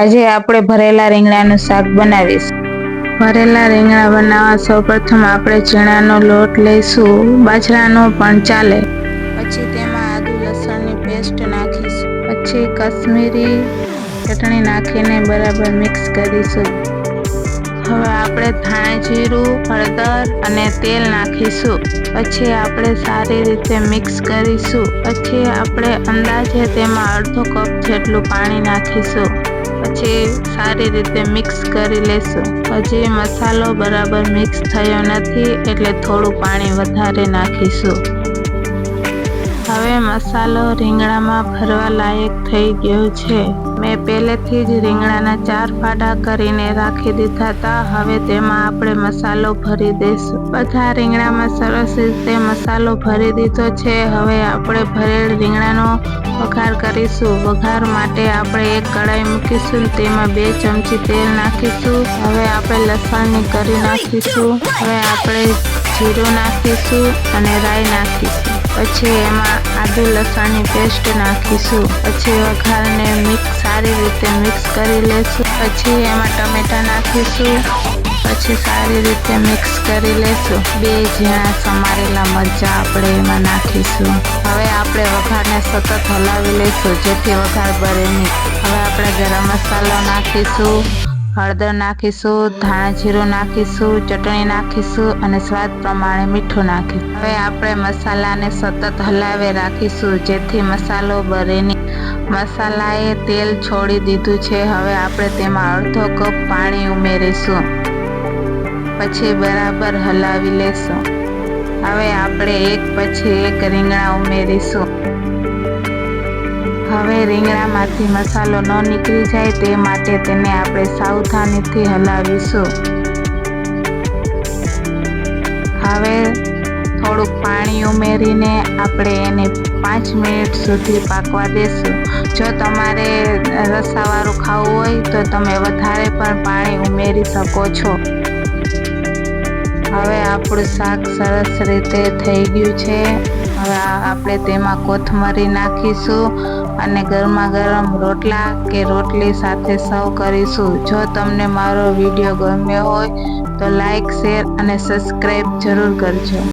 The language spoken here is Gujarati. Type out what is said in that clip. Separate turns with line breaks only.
આજે આપણે ભરેલા રીંગણાનું શાક બનાવીશું. ભરેલા રીંગણા બનાવવા સૌપ્રથમ આપણે ચણાનો લોટ લઈશું, બાજરાનો પણ ચાલે. પછી તેમાં આદુ લસણની પેસ્ટ નાખીશું. પછી કશ્મીરી ચટણી નાખીને બરાબર મિક્સ કરીશું. હવે આપણે ધાણા જીરું, હળદર અને તેલ નાખીશું. પછી આપણે સારી રીતે મિક્સ કરીશું. પછી આપણે અંદાજે તેમાં અડધો કપ જેટલું પાણી નાખીશું. પછી સારી રીતે મિક્સ કરી લેશું. હજી મસાલો બરાબર મિક્સ થયો નથી, એટલે થોડું પાણી વધારે નાખીશું. મસાલો રીંગણામાં ભરવા લાયક થઈ ગયો છે. મેં પહેલેથી જ રીંગણાના ચાર ફાડા કરીને રાખી દીધા હતા હવે તેમાં આપણે મસાલો ભરી દઈશું બધા રીંગણામાં સરસ રીતે મસાલો ભરી દીધો છે. હવે આપણે ભરેલ રીંગણાનો વઘાર કરીશું. વઘાર માટે આપણે એક કઢાઈ મૂકીશું. તેમાં બે ચમચી તેલ નાખીશું. હવે આપણે લસણની કરી નાખીશું. હવે આપણે જીરું નાખીશું અને રાઈ નાખીશું. પછી એમાં આદુ લસણની પેસ્ટ નાખીશું. પછી વઘારને મિક્સ સારી રીતે મિક્સ કરી લેશું. પછી એમાં ટમેટા નાખીશું. પછી સારી રીતે મિક્સ કરી લેશું. બે ઝીણા સમારેલા મરચાં આપણે એમાં નાખીશું. હવે આપણે વઘારને સતત હલાવી લઈશું જેથી વઘાર ભરે નહીં. હવે આપણે ગરમ મસાલો નાખીશું. હળદર નાખીશું ધાણા જીરું નાખીશું, ચટણી નાખીશું અને સ્વાદ પ્રમાણે મીઠું નાખીશું. હવે આપણે મસાલાને સતત હલાવી રાખીશું, જેથી મસાલો બરેની મસાલાએ તેલ છોડી દીધું છે. હવે આપણે તેમાં અડધો કપ પાણી ઉમેરીશું. પછી બરાબર હલાવી લેશું. હવે આપણે એક પછી એક રીંગણા ઉમેરીશું. હવે રીંગણામાંથી મસાલો ન નીકળી જાય તે માટે તેને આપણે સાવધાનીથી હલાવીશું. હવે થોડુંક પાણી ઉમેરીને આપણે એને પાંચ મિનિટ સુધી પાકવા દેશું. જો તમારે રસાવાળું ખાવું હોય તો તમે વધારે પણ પાણી ઉમેરી શકો છો. હવે આપણું શાક સરસ રીતે થઈ ગયું છે. હવે આપણે તેમાં કોથમરી નાખીશું અને ગરમા ગરમ રોટલા કે રોટલી સાથે સર્વ કરીશું. જો તમને મારો વીડિયો ગમ્યો હોય તો લાઈક, શેર અને સબસ્ક્રાઈબ જરૂર કરજો.